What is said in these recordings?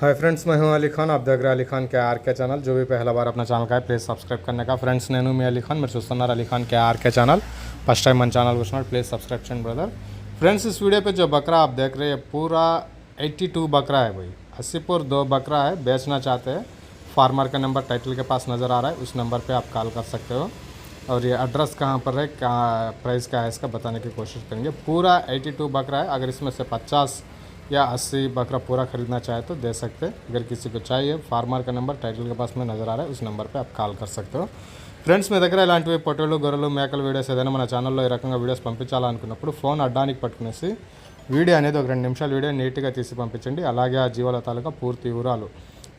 Hi friends मैं हूँ अली खान। आप देख रहे हैं Ali Khan K R K channel. जो भी पहला बार अपना चैनल का है प्लीज़ सब्सक्राइब करने का। फ्रेंड्स नैनू मैं अली खान। मेरे सुस्तानार Ali Khan K R K channel. First time मन चैनल कुछ प्लीज़ सब्सक्रिप्शन ब्रदर फ्रेंड्स इस वीडियो पे जो बकरा आप देख रहे हैं पूरा 82 बकरा है भाई। अस्सीपुर दो बकरा है, बेचना चाहते हैं। फार्मर का नंबर टाइटल के पास नज़र आ रहा है। उस नंबर पर आप कॉल कर सकते हो। और ये एड्रेस कहाँ पर है, क्या प्राइस क्या है, इसका बताने की कोशिश करेंगे। पूरा 82 बकरा है। अगर इसमें से 50 या 80 बकरा पूरा खरीदना चाहे तो दे सकते हैं अगर किसी को चाहिए फार्मर का नंबर टाइटल के पास में नज़र आ रहा है उस नंबर पे आप కాల్ कर सकते हो ఫ్రెండ్స్ మీ దగ్గర ఇలాంటివి పొట్టేళ్ళు గొర్రెలు మేకల వీడియోస్ ఏదైనా మన ఛానల్లో ఈ రకంగా వీడియోస్ పంపించాలనుకున్నప్పుడు ఫోన్ అడ్డానికి పట్టుకునేసి వీడియో అనేది ఒక రెండు నిమిషాలు వీడియో నీట్గా తీసి పంపించండి అలాగే ఆ జీవాల తాలూకా పూర్తి వివరాలు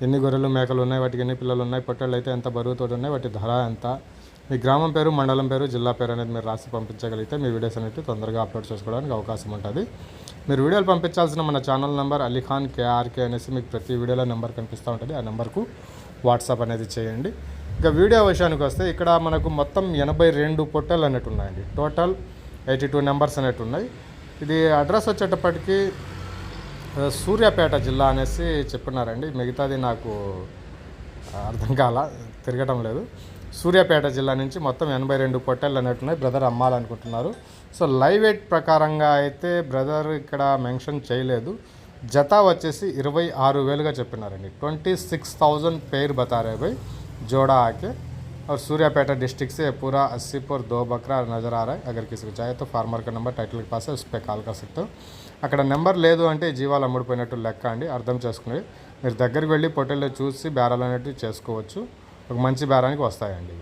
ఎన్ని గొర్రెలు మేకలు ఉన్నాయి వాటికి ఎన్ని పిల్లలు ఉన్నాయి పొట్టళ్ళు అయితే ఎంత బరువుతో ఉన్నాయి వాటి ధర ఎంత? మీ గ్రామం పేరు మండలం పేరు జిల్లా పేరు అనేది మీరు రాసి పంపించగలిగితే మీ వీడియోస్ అనేవి తొందరగా అప్లోడ్ చేసుకోవడానికి అవకాశం ఉంటుంది. మీరు వీడియోలు పంపించాల్సిన మన ఛానల్ నెంబర్ అలీఖాన్ కేఆర్కే అనేసి మీకు ప్రతి వీడియోలో నెంబర్ కనిపిస్తూ ఉంటుంది. ఆ నెంబర్కు వాట్సాప్ అనేది చేయండి. ఇక వీడియో విషయానికి వస్తే ఇక్కడ మనకు మొత్తం ఎనభై రెండు పొట్టెలు అనేవి ఉన్నాయండి. టోటల్ ఎయిటీ టూ నెంబర్స్ అనేవి ఉన్నాయి. ఇది అడ్రస్ వచ్చేటప్పటికి సూర్యాపేట జిల్లా అనేసి చెప్పినారండి. మిగతాది నాకు అర్థం కాల తిరగటం లేదు. సూర్యాపేట జిల్లా నుంచి మొత్తం ఎనభై రెండు పొట్టెళ్ళు అనేట్టున్నాయి బ్రదర్ అమ్మాలనుకుంటున్నారు. సో లైవ్ ఎయిట్ ప్రకారంగా అయితే బ్రదర్ ఇక్కడ మెన్షన్ చేయలేదు. జత వచ్చేసి ఇరవై ఆరు వేలుగా చెప్పినారండి. ట్వంటీ సిక్స్ థౌజండ్ పేరు బతారే బై జోడా ఆకే. और सूर्यापेटा डिस्ट्रिक्ट से पूरा अस्सी पर दो बकरा नज़र आ रहा है अगर किसी को चाहिए तो फार्मर का नंबर टाइटल के पास है उस पर కాల్ कर सकते हो అక్కడ నెంబర్ లేదు అంటే జీవాలు అమ్ముడిపోయినట్టు లెక్క అండి అర్థం చేసుకునేది మీరు దగ్గరికి వెళ్ళి పొట్టెల్లో చూసి బేరాలు అనేటివి చేసుకోవచ్చు ఒక మంచి బేరానికి వస్తాయండి